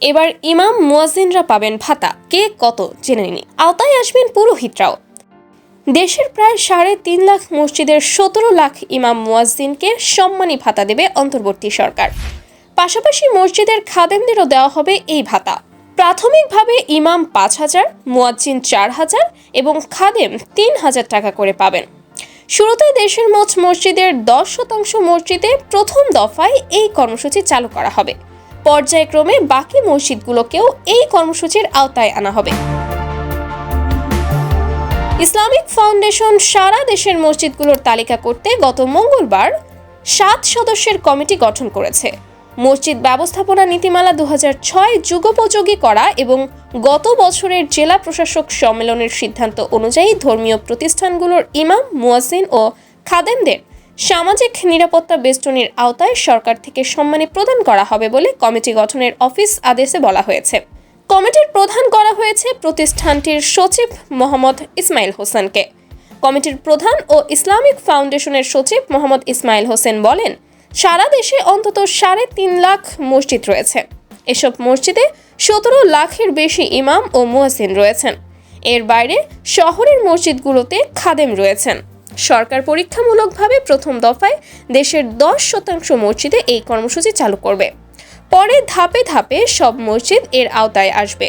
এবার ইমাম মুয়াজিনরা পাবেন ভাতা। কে কত জেনে নিন। আওতায় আসবেন পুরোহিতরাও। দেশের প্রায় সাড়ে তিন লাখ মসজিদের সতেরো লাখ ইমাম মুয়াজ্জিনকে সম্মানী ভাতা দেবে অন্তর্বর্তী সরকার। পাশাপাশি মসজিদের খাদেমদেরও দেওয়া হবে এই ভাতা। প্রাথমিকভাবে ইমাম পাঁচ হাজার, মুয়াজ্জিন চার হাজার এবং খাদেম তিন হাজার টাকা করে পাবেন। শুরুতে দেশের মোট মসজিদের দশ শতাংশ মসজিদে প্রথম দফায় এই কর্মসূচি চালু করা হবে। পর্যায়ক্রমে বাকি মসজিদগুলোকেও এই কর্মসূচির আওতায় আনা হবে। ইসলামিক ফাউন্ডেশন সারা দেশের মসজিদগুলোর তালিকা করতে গত মঙ্গলবার সাত সদস্যের কমিটি গঠন করেছে। মসজিদ ব্যবস্থাপনা নীতিমালা দু ছয় যুগোপযোগী করা এবং গত বছরের জেলা প্রশাসক সম্মেলনের সিদ্ধান্ত অনুযায়ী ধর্মীয় প্রতিষ্ঠানগুলোর ইমাম, মুয়াজ্জিন ও খাদেমদের সামাজিক নিরাপত্তা বেষ্টনীর আওতায় সরকার থেকে সম্মানী প্রদান করা হবে বলে কমিটি গঠনের অফিস আদেশে বলা হয়েছে। কমিটির প্রধান করা হয়েছে প্রতিষ্ঠানটির সচিব মোহাম্মদ ইসমাইল হোসেনকে। কমিটির প্রধান ও ইসলামিক ফাউন্ডেশনের সচিব মোহাম্মদ ইসমাইল হোসেন বলেন, সারা দেশে অন্তত সাড়ে তিন লাখ মসজিদ রয়েছে। এসব মসজিদে সতেরো লাখের বেশি ইমাম ও মুয়াসিন রয়েছেন। এর বাইরে শহরের মসজিদগুলোতে খাদেম রয়েছেন। সরকার পরীক্ষামূলকভাবে প্রথম দফায় দেশের দশ শতাংশ মসজিদে এই কর্মসূচি চালু করবে। পরে ধাপে ধাপে সব মসজিদ এর আওতায় আসবে।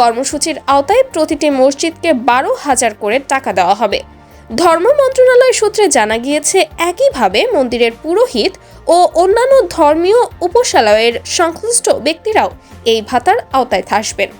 কর্মসূচির আওতায় প্রতিটি মসজিদকে বারো হাজার করে টাকা দেওয়া হবে। ধর্ম মন্ত্রণালয় সূত্রে জানা গিয়েছে, একইভাবে মন্দিরের পুরোহিত ও অন্যান্য ধর্মীয় উপসালয়ের সংশ্লিষ্ট ব্যক্তিরাও এই ভাতার আওতায় আসবেন।